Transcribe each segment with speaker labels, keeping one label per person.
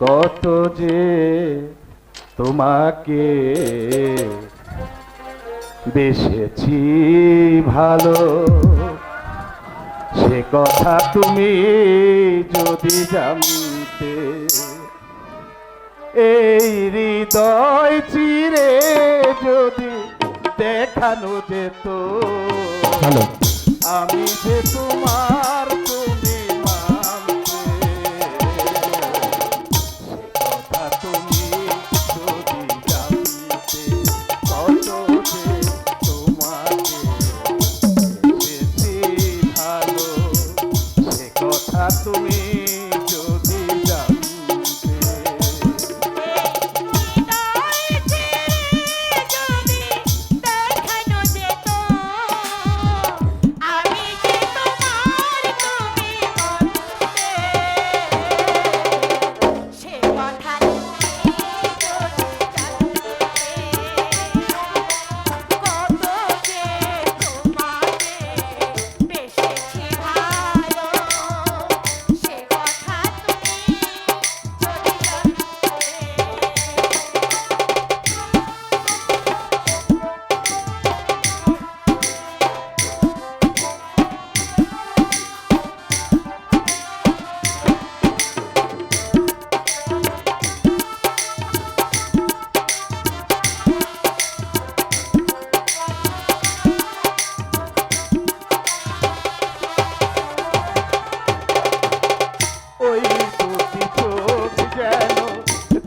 Speaker 1: কত যে তোমাকে বেসেছি ভালো সে কথা তুমি যদি জানতে এই হৃদয় চিরে যদি দেখানো যেত আমি যে তোমার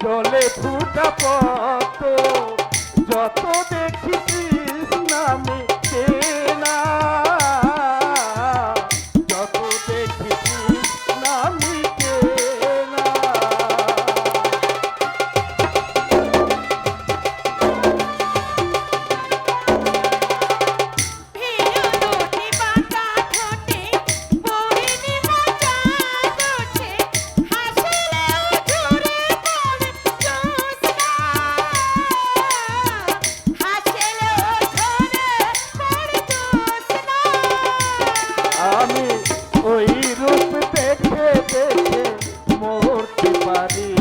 Speaker 1: চলে ফুটা পথ যত পারি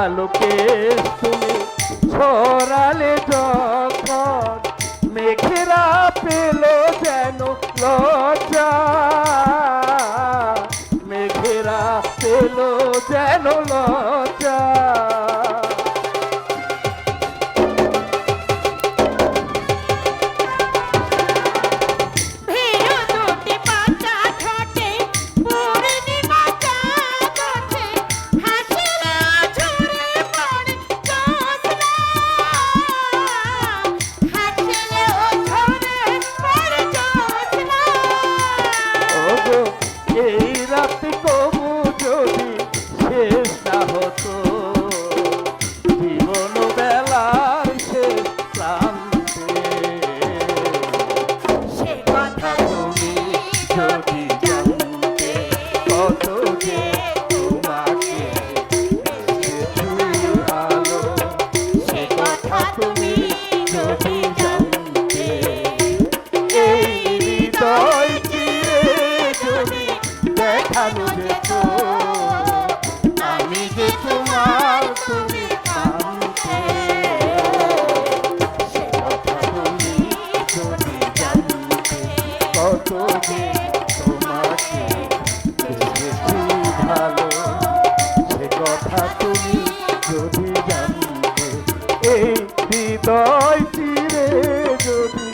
Speaker 1: আলোকে শুনে ছড়ালে যখন মেঘেরা পেল যেন লজ্জা। মেঘেরা পেল যেন লজ্জা। বেশি ভালো। সে তুমি যদি জানতে এই হৃদয় চিরে যদি